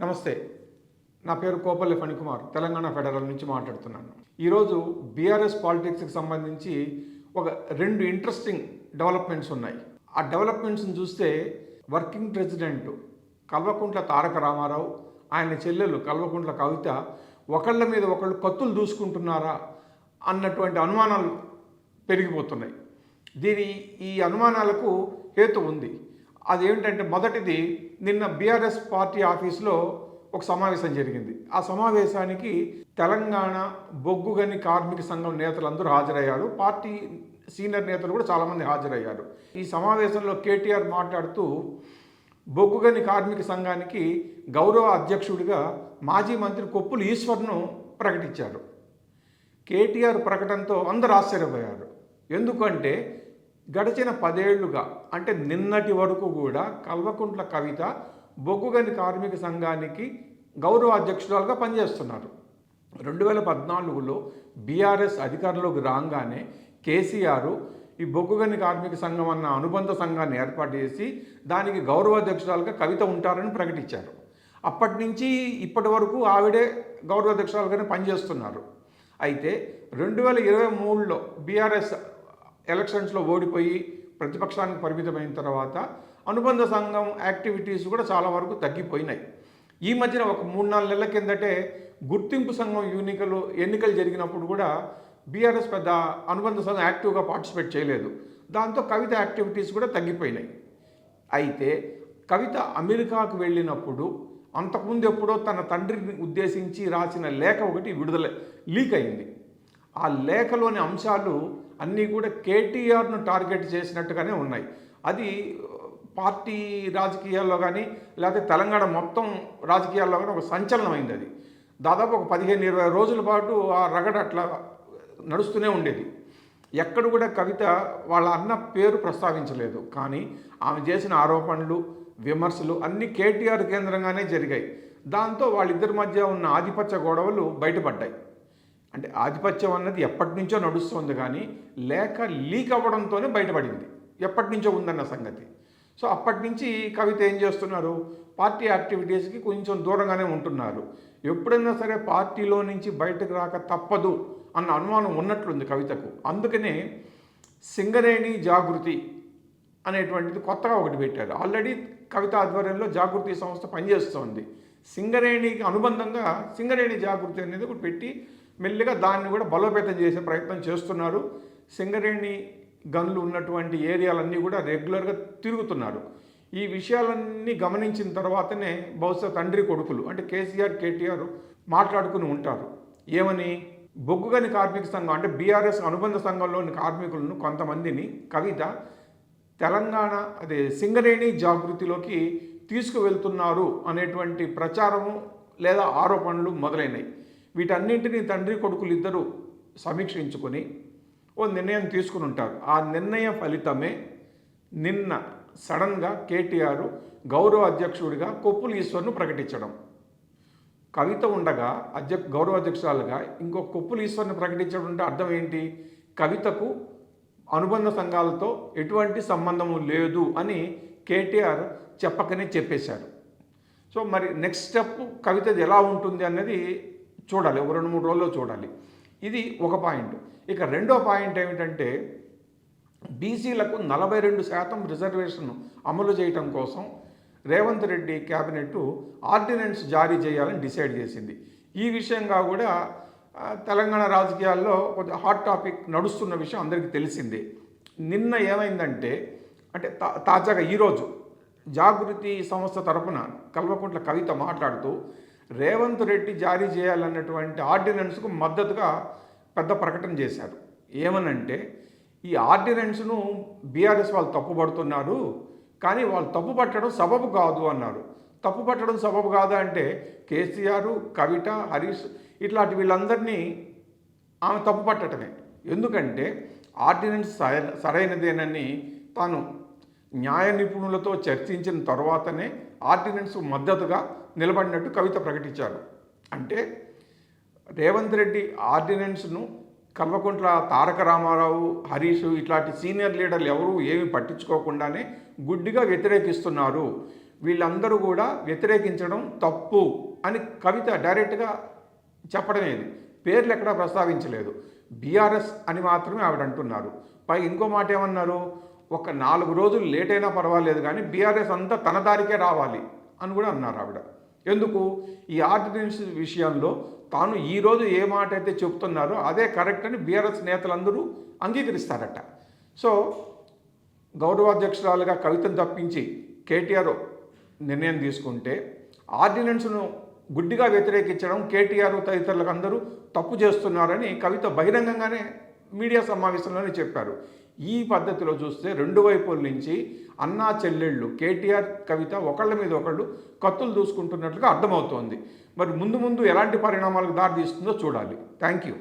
నమస్తే. నా పేరు కోపల్లి ఫణికుమార్ తెలంగాణ ఫెడరల్ నుంచి మాట్లాడుతున్నాను. ఈరోజు బీఆర్ఎస్ పాలిటిక్స్కి సంబంధించి ఒక రెండు ఇంట్రెస్టింగ్ డెవలప్మెంట్స్ ఉన్నాయి. ఆ డెవలప్మెంట్స్ని చూస్తే వర్కింగ్ ప్రెసిడెంట్ కల్వకుంట్ల తారక రామారావు ఆయన చెల్లెలు కల్వకుంట్ల కవిత ఒకళ్ళ మీద ఒకళ్ళు కత్తులు దూసుకుంటున్నారా అన్నటువంటి అనుమానాలు పెరిగిపోతున్నాయి. దీని ఈ అనుమానాలకు హేతు ఉంది. అదేమిటంటే మొదటిది నిన్న బీఆర్ఎస్ పార్టీ ఆఫీస్లో ఒక సమావేశం జరిగింది. ఆ సమావేశానికి తెలంగాణ బొగ్గుగని కార్మిక సంఘం నేతలందరూ హాజరయ్యారు. పార్టీ సీనియర్ నేతలు కూడా చాలామంది హాజరయ్యారు. ఈ సమావేశంలో కేటీఆర్ మాట్లాడుతూ బొగ్గుగని కార్మిక సంఘానికి గౌరవ అధ్యక్షుడిగా మాజీ మంత్రి కొప్పులు ఈశ్వర్ను ప్రకటించారు. కేటీఆర్ ప్రకటనతో అందరు ఆశ్చర్యపోయారు. ఎందుకంటే గడిచిన పదేళ్ళుగా అంటే నిన్నటి వరకు కూడా కల్వకుంట్ల కవిత బొగ్గుగని కార్మిక సంఘానికి గౌరవ అధ్యక్షురాలుగా పనిచేస్తున్నారు. రెండు వేల పద్నాలుగులో బీఆర్ఎస్ అధికారంలోకి రాగానే కేసీఆర్ ఈ బొగ్గుగని కార్మిక సంఘం అన్న అనుబంధ సంఘాన్ని ఏర్పాటు చేసి దానికి గౌరవాధ్యక్షురాలుగా కవిత ఉంటారని ప్రకటించారు. అప్పటి నుంచి ఇప్పటి వరకు ఆవిడే గౌరవాధ్యక్షురాలుగానే పనిచేస్తున్నారు. అయితే రెండు వేల ఇరవై మూడులో బీఆర్ఎస్ ఎలక్షన్స్లో ఓడిపోయి ప్రతిపక్షానికి పరిమితమైన తర్వాత అనుబంధ సంఘం యాక్టివిటీస్ కూడా చాలా వరకు తగ్గిపోయినాయి. ఈ మధ్యన ఒక మూడు నాలుగు నెలల కిందటే గుర్తింపు సంఘం ఎన్నికలు ఎన్నికలు జరిగినప్పుడు కూడా బీఆర్ఎస్ పెద్ద అనుబంధ సంఘం యాక్టివ్గా పార్టిసిపేట్ చేయలేదు. దాంతో కవిత యాక్టివిటీస్ కూడా తగ్గిపోయినాయి. అయితే కవిత అమెరికాకు వెళ్ళినప్పుడు అంతకుముందు ఎప్పుడో తన తండ్రిని ఉద్దేశించి రాసిన లేఖ ఒకటి విడుదల లీక్ అయింది. ఆ లేఖలోని అంశాలు అన్నీ కూడా కేటీఆర్ను టార్గెట్ చేసినట్టుగానే ఉన్నాయి. అది పార్టీ రాజకీయాల్లో కానీ లేకపోతే తెలంగాణ మొత్తం రాజకీయాల్లో కానీ ఒక సంచలనమైంది అది. దాదాపు ఒక పదిహేను ఇరవై రోజుల పాటు ఆ రగడ అట్లా నడుస్తూనే ఉండేది. ఎక్కడ కూడా కవిత వాళ్ళ అన్న పేరు ప్రస్తావించలేదు. కానీ ఆమె చేసిన ఆరోపణలు విమర్శలు అన్నీ కేటీఆర్ కేంద్రంగానే జరిగాయి. దాంతో వాళ్ళిద్దరి మధ్య ఉన్న ఆధిపత్య గొడవలు బయటపడ్డాయి. అంటే ఆధిపత్యం అన్నది ఎప్పటి నుంచో నడుస్తుంది కానీ లేక లీక్ అవ్వడంతోనే బయటపడింది. ఎప్పటి నుంచో ఉందన్న సంగతి. సో అప్పటి నుంచి కవిత ఏం చేస్తున్నారు? పార్టీ యాక్టివిటీస్కి కొంచెం దూరంగానే ఉంటున్నారు. ఎప్పుడైనా సరే పార్టీలో నుంచి బయటకు రాక తప్పదు అన్న అనుమానం ఉన్నట్లుంది కవితకు. అందుకనే సింగరేణి జాగృతి అనేటువంటిది కొత్తగా ఒకటి పెట్టారు. ఆల్రెడీ కవిత ఆధ్వర్యంలో జాగృతి సంస్థ పనిచేస్తోంది. సింగరేణికి అనుబంధంగా సింగరేణి జాగృతి అనేది ఒకటి పెట్టి మెల్లిగా దాన్ని కూడా బలోపేతం చేసే ప్రయత్నం చేస్తున్నారు. సింగరేణి గన్లు ఉన్నటువంటి ఏరియాలన్నీ కూడా రెగ్యులర్గా తిరుగుతున్నారు. ఈ విషయాలన్నీ గమనించిన తర్వాతనే బహుశా తండ్రి కొడుకులు అంటే కేసీఆర్ కేటీఆర్ మాట్లాడుకుని ఉంటారు. ఏమని? బొగ్గుగని కార్మిక సంఘం అంటే బీఆర్ఎస్ అనుబంధ సంఘంలోని కార్మికులను కొంతమందిని కవిత తెలంగాణ అదే సింగరేణి జాగృతిలోకి తీసుకువెళ్తున్నారు అనేటువంటి ప్రచారము లేదా ఆరోపణలు మొదలైనవి వీటన్నింటినీ తండ్రి కొడుకులు ఇద్దరు సమీక్షించుకొని ఓ నిర్ణయం తీసుకుని ఉంటారు. ఆ నిర్ణయ ఫలితమే నిన్న సడన్గా కేటీఆర్ గౌరవ అధ్యక్షుడిగా కొప్పుల ఈశ్వర్ను ప్రకటించడం. కవిత ఉండగా అధ్యక్ష గౌరవ అధ్యక్షురాలుగా ఇంకో కొప్పుల ఈశ్వర్ని ప్రకటించడం అంటే అర్థం ఏంటి? కవితకు అనుబంధ సంఘాలతో ఎటువంటి సంబంధము లేదు అని కేటీఆర్ చెప్పకనే చెప్పేశారు. సో మరి నెక్స్ట్ స్టెప్ కవితది ఎలా ఉంటుంది అన్నది చూడాలి. ఒక రెండు మూడు రోజుల్లో చూడాలి. ఇది ఒక పాయింట్. ఇక రెండో పాయింట్ ఏమిటంటే బీసీలకు నలభై రెండు శాతం రిజర్వేషన్ అమలు చేయటం కోసం రేవంత్ రెడ్డి క్యాబినెట్ ఆర్డినెన్స్ జారీ చేయాలని డిసైడ్ చేసింది. ఈ విషయంగా కూడా తెలంగాణ రాజకీయాల్లో కొంచెం హాట్ టాపిక్ నడుస్తున్న విషయం అందరికీ తెలిసిందే. నిన్న ఏమైందంటే అంటే తా తాజాగా ఈరోజు జాగృతి సంస్థ తరపున కల్వకుంట్ల కవిత మాట్లాడుతూ రేవంత్ రెడ్డి జారీ చేయాలన్నటువంటి ఆర్డినెన్స్కు మద్దతుగా పెద్ద ప్రకటన చేశారు. ఏమనంటే ఈ ఆర్డినెన్స్ను బీఆర్ఎస్ వాళ్ళు తప్పుపడుతున్నారు కానీ వాళ్ళు తప్పు పట్టడం సబబు కాదు అన్నారు. తప్పు పట్టడం సబబు కాదా అంటే కేసీఆర్ కవిత హరీష్ ఇట్లాంటి వీళ్ళందరినీ ఆమె తప్పు పట్టడమే ఎందుకంటే ఆర్డినెన్స్ సరైన సరైనదేనని తాను న్యాయ నిపుణులతో చర్చించిన తర్వాతనే ఆర్డినెన్స్ మద్దతుగా నిలబడినట్టు కవిత ప్రకటించారు. అంటే రేవంత్ రెడ్డి ఆర్డినెన్స్ను కల్వకుంట్ల తారక రామారావు హరీష్ ఇట్లాంటి సీనియర్ లీడర్లు ఎవరు ఏమి పట్టించుకోకుండానే గుడ్డిగా వ్యతిరేకిస్తున్నారు. వీళ్ళందరూ కూడా వ్యతిరేకించడం తప్పు అని కవిత డైరెక్ట్గా చెప్పడమేది పేర్లు ఎక్కడా ప్రస్తావించలేదు. బీఆర్ఎస్ అని మాత్రమే ఆవిడ అంటున్నారు పై ఇంకో మాట ఏమన్నారు? ఒక నాలుగు రోజులు లేట్ అయినా పర్వాలేదు కానీ బీఆర్ఎస్ అంతా తన దారికే రావాలి అని కూడా అన్నారు ఆవిడ. ఎందుకు? ఈ ఆర్డినెన్స్ విషయంలో తాను ఈరోజు ఏ మాట అయితే చెప్తున్నారో అదే కరెక్ట్ అని బీఆర్ఎస్ నేతలందరూ అంగీకరిస్తారట. సో గౌరవాధ్యక్షురాలుగా కవితను తప్పించి కేటీఆర్ నిర్ణయం తీసుకుంటే ఆర్డినెన్స్ను గుడ్డిగా వ్యతిరేకించడం కేటీఆర్ తదితరులకు అందరూ తప్పు చేస్తున్నారని కవిత బహిరంగంగానే మీడియా సమావేశంలోనే చెప్పారు. ఈ పద్ధతిలో చూస్తే రెండు వైపుల నుంచి అన్నా చెల్లెళ్ళు కేటీఆర్ కవిత ఒకళ్ళ మీద ఒకళ్ళు కత్తులు దూసుకుంటున్నట్లుగా అర్థమవుతోంది. మరి ముందు ముందు ఎలాంటి పరిణామాలకు దారితీస్తుందో చూడాలి. Thank you